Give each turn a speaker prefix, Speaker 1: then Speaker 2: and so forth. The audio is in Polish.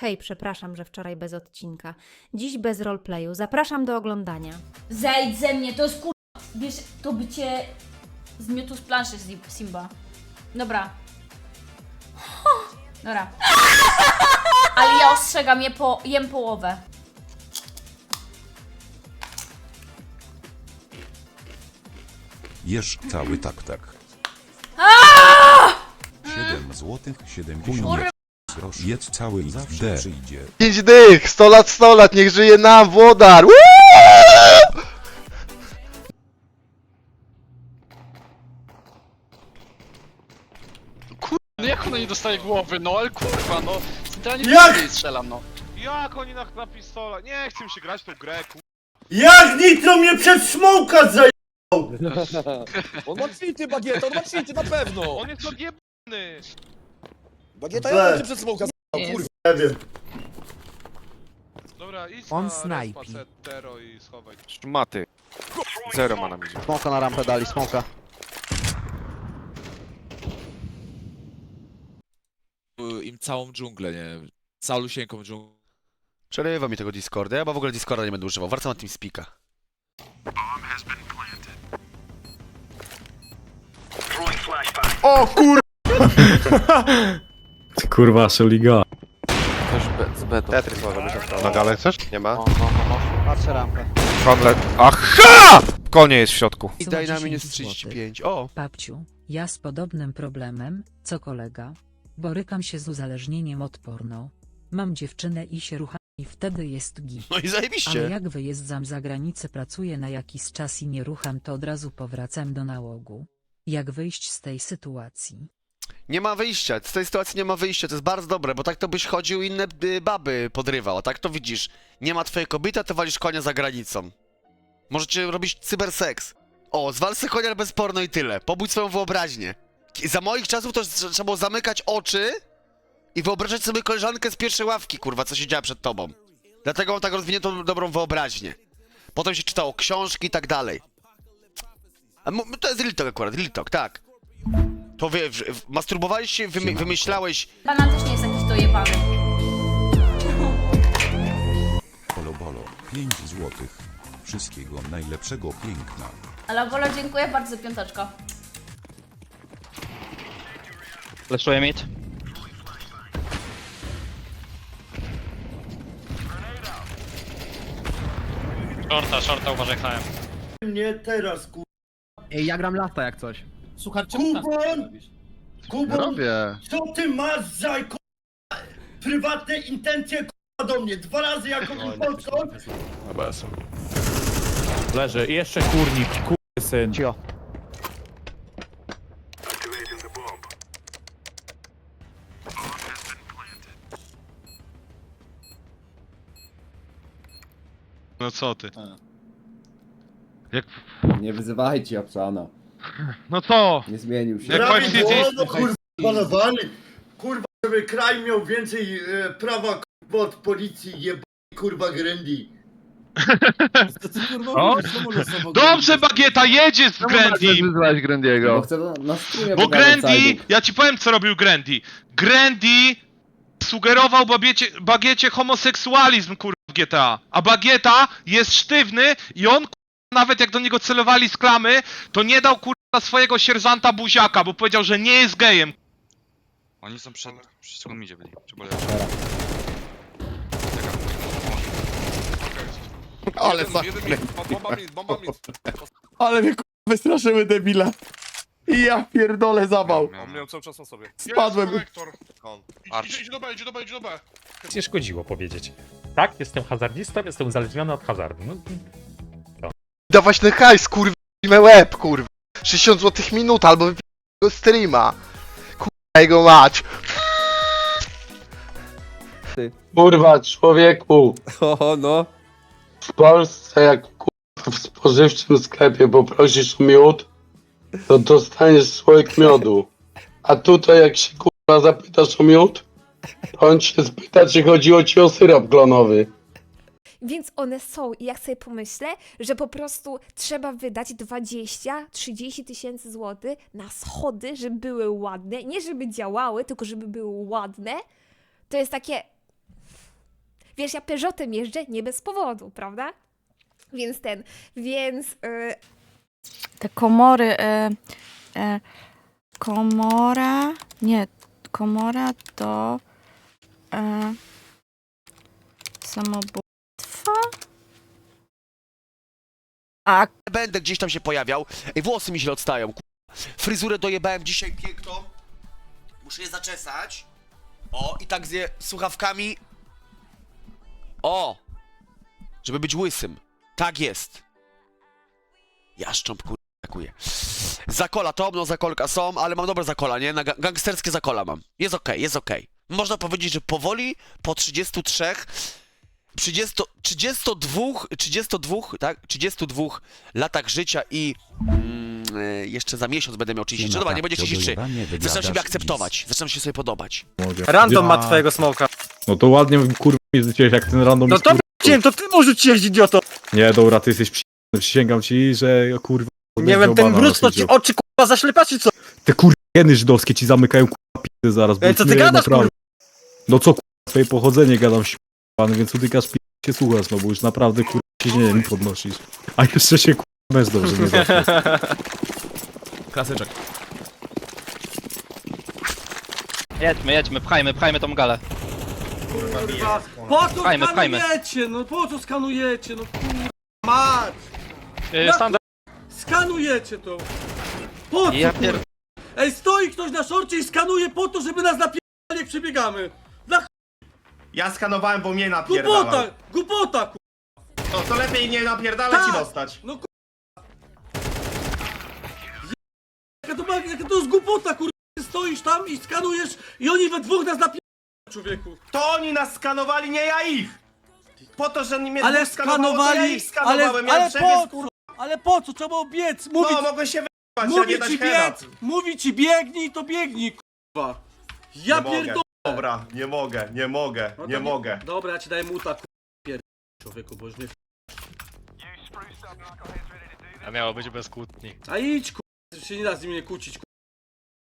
Speaker 1: Hej, przepraszam, że wczoraj bez odcinka. Dziś bez roleplayu. Zapraszam do oglądania.
Speaker 2: Zejdź ze mnie, to jest kur... Wiesz, to by cię zmiotło z planszy Sim- Simba. Dobra. Dobra. Ale ja ostrzegam, je po, jem połowę.
Speaker 3: Jesz cały tak tak. 7 złotych 70
Speaker 2: Kurwa.
Speaker 3: Groszy. Jedz cały i zawsze przyjdzie.
Speaker 4: 5 dych! 100 lat, 100 lat, niech żyje nam włodar! Woo!
Speaker 5: No jak ona nie dostaje głowy, no ale kurwa, no centralnie
Speaker 6: Jak?
Speaker 5: jej strzelam, no.
Speaker 7: Jak oni na, na pistola? Nie chcę mi się grać w tą grę, ku...
Speaker 6: Jak Nitro mnie przed smoka zaj...
Speaker 8: On ma Bagieta, on ma na pewno!
Speaker 7: On jest odjebany!
Speaker 8: Bagieta,
Speaker 6: We.
Speaker 8: ja cię przed smoka z***ał, kurwa.
Speaker 6: Nie wiem.
Speaker 7: Dobra, idź
Speaker 9: On
Speaker 7: na
Speaker 9: snajpi.
Speaker 7: respa Tero i schowaj.
Speaker 4: Szmaty. Zero ma nam idzie.
Speaker 9: Smoka na rampę dali, smoka.
Speaker 10: im całą dżunglę, nie Calusieńką dżunglę.
Speaker 4: Przerywa mi tego Discorda, ja chyba w ogóle Discorda nie będę używał. Wracam na TeamSpeaka. O kur...
Speaker 11: Kurwa, Szuliga.
Speaker 4: Tetris może być. Na galę chcesz? Nie ma.
Speaker 9: Patrzę rampę.
Speaker 4: Konlet. Aha! Konie jest w środku. I daj na minus 35. O!
Speaker 12: Babciu, ja z podobnym problemem, co kolega. Borykam się z uzależnieniem od porno. Mam dziewczynę i się rucham i wtedy jest git.
Speaker 4: No i
Speaker 12: Ale
Speaker 4: zajebiście.
Speaker 12: jak wyjeżdżam za granicę pracuję na jakiś czas i nie rucham to od razu powracam do nałogu. Jak wyjść z tej sytuacji?
Speaker 4: Nie ma wyjścia. Z tej sytuacji nie ma wyjścia. To jest bardzo dobre, bo tak to byś chodził inne y, baby podrywał. A tak to widzisz. Nie ma twojej kobiety, a to walisz konia za granicą. Możecie robić cyberseks. O, zwal konia bez porno i tyle. Pobudź swoją wyobraźnię. Za moich czasów to trze- trzeba było zamykać oczy i wyobrażać sobie koleżankę z pierwszej ławki, kurwa, co siedziała przed tobą. Dlatego mam tak rozwiniętą dobrą wyobraźnię. Potem się czytało książki i tak dalej. A to jest Talk akurat, Talk, tak. To wie, w- w- masturbowałeś się, wymy, wymyślałeś...
Speaker 2: Banan też nie jest jakiś dojebany.
Speaker 3: Bolo bolo. 5 złotych. Wszystkiego najlepszego piękna.
Speaker 2: Ale Bolo, dziękuję bardzo za piąteczko.
Speaker 5: Leszuję mit. Shorta, shorta, uważaj HM.
Speaker 6: Nie teraz, kur...
Speaker 9: Ej, ja gram lasta jak coś.
Speaker 6: Kubon! Kubon!
Speaker 4: Robię.
Speaker 6: Co ty masz za ku... prywatne intencje ku... do mnie? Dwa razy jako impostor?
Speaker 11: Leży. I jeszcze kurnik, kurwy syn.
Speaker 9: Cio.
Speaker 7: No co ty? Jak...
Speaker 8: Nie wyzywajcie Apsana,
Speaker 7: No co?
Speaker 8: nie zmienił się.
Speaker 7: Jak
Speaker 6: Prawie
Speaker 7: Vice City-
Speaker 6: wolno, kurwa, panowali. Kurwa, żeby kraj miał więcej e, prawa kurwa, od policji jeb... kurwa Grandy.
Speaker 7: O? Dobrze, Bagieta, jedzie z Grandy!
Speaker 4: wyzwać Grandiego?
Speaker 8: Bo chcę na, na streamie
Speaker 7: Bo
Speaker 8: pokazać
Speaker 7: Grandy,
Speaker 8: sajdów.
Speaker 7: ja ci powiem co robił Grandy. Grandy sugerował bagiecie, bagiecie homoseksualizm kurwa w GTA. A Bagieta jest sztywny i on kurwa, nawet jak do niego celowali z klamy, to nie dał kurwa swojego sierżanta buziaka, bo powiedział, że nie jest gejem.
Speaker 5: Oni są przed, przed czego idzie byli, czy bolej.
Speaker 4: Ale za...
Speaker 8: Ale mnie k***a wystraszyły debile. I ja pierdolę zawał.
Speaker 5: On
Speaker 7: miał cały czas na sobie.
Speaker 8: Spadłem.
Speaker 5: Arch.
Speaker 7: Idź do B, idź do B, idź do B.
Speaker 11: Nie szkodziło powiedzieć. Tak, jestem hazardzistą, jestem uzależniony od hazardu. No,
Speaker 4: Dawać ten hajs, kurwa, łeb, kurwa. 60 zł minuta albo go streama. Kurwa, jego mać.
Speaker 6: Kurwa, człowieku,
Speaker 8: O, no.
Speaker 6: w Polsce jak kurwa, w spożywczym sklepie poprosisz o miód, to dostaniesz słoik miodu. A tutaj jak się kurwa zapytasz o miód, to on się spyta, czy chodziło ci o syrop klonowy.
Speaker 13: Więc one są i jak sobie pomyślę, że po prostu trzeba wydać 20-30 tysięcy złotych na schody, żeby były ładne. Nie żeby działały, tylko żeby były ładne. To jest takie... Wiesz, ja Peugeotem jeżdżę nie bez powodu, prawda? Więc ten, więc... y,
Speaker 1: Te komory. E, e, komora. Nie, komora to. E, samobójstwo? A
Speaker 4: Będę gdzieś tam się pojawiał. Ej, włosy mi źle odstają. ku- Fryzurę dojebałem dzisiaj piękną. Muszę je zaczesać. O, i tak z słuchawkami. O! Żeby być łysym. Tak jest. Jaszcząb kur... Dziękuję. Zakola to, no zakolka są, ale mam dobre zakola, nie? Na ga- gangsterskie zakola mam. Jest okej, jest okej. Można powiedzieć, że powoli po 33 30, 32, 32, tak? 32 latach życia i mm, e, jeszcze za miesiąc będę miał 33. Dobra, nie będzie 33. Zaczynam siebie akceptować, zaczynam się sobie podobać.
Speaker 8: Random ma twojego smoka. No to ładnie kurwa mi rzuciłeś jak ten random No to wiem, to ty może rzuciłeś idioto. Nie, dobra, ty jesteś przy... Przysięgam ci, że kurwa... Nie wiem, ten brud to ci oczy kurwa zaślepia czy co? Te kurwa geny żydowskie ci zamykają kurwa pizdy zaraz. Ej, co ty gadasz kurwa? No co kurwa, swoje pochodzenie gadam pan, więc utykasz pi... się słuchasz, no bo już naprawdę kurwa ciśnienie mi podnosisz. A jeszcze się kurwa męż dobrze nie zacznie.
Speaker 10: Klasyczek.
Speaker 9: Jedźmy, jedźmy, pchajmy, pchajmy tą galę.
Speaker 8: Po co
Speaker 9: Pchajmy, pchajmy.
Speaker 8: skanujecie, no po co skanujecie, no kurwa mać!
Speaker 5: E, standard.
Speaker 8: Skanujecie to! Po co?
Speaker 9: Ja pier...
Speaker 8: Ej, stoi ktoś na szorcie i skanuje po to, żeby nas napierdalać jak przebiegamy!
Speaker 14: Ja skanowałem, bo mnie
Speaker 8: Głupota! Głupota, ku...
Speaker 14: To, to lepiej nie napierdalać
Speaker 8: Tak.
Speaker 14: i dostać.
Speaker 8: No ku... Jaka to, ma- jaka to jest głupota, kur... Ty stoisz tam i skanujesz i oni we dwóch nas napierdalają, człowieku!
Speaker 14: To oni nas skanowali, nie ja ich! Po to, że mnie
Speaker 8: Ale
Speaker 14: dwóch skanowało, to ja
Speaker 8: skanowali,
Speaker 14: ich skanowałem,
Speaker 8: ale,
Speaker 14: ja
Speaker 8: ale
Speaker 14: przebiec,
Speaker 8: po co? Ale po co? Trzeba biec, mówić,
Speaker 14: No, mogłem się wyjebać, a nie
Speaker 8: mówi
Speaker 14: dać
Speaker 8: ci
Speaker 14: heada.
Speaker 8: biec, mówi ci biegnij, to biegnij, kurwa! Ja
Speaker 14: nie mogę.
Speaker 8: pierdolę!
Speaker 14: Dobra, nie mogę, nie mogę,
Speaker 8: No to
Speaker 14: nie mogę.
Speaker 8: Dobra, ja ci daję muta, ku... pier... człowieku, bo już mnie...
Speaker 5: A miało być bez kłótni.
Speaker 8: A idź, ku... się nie da z nim nie kłócić, ku...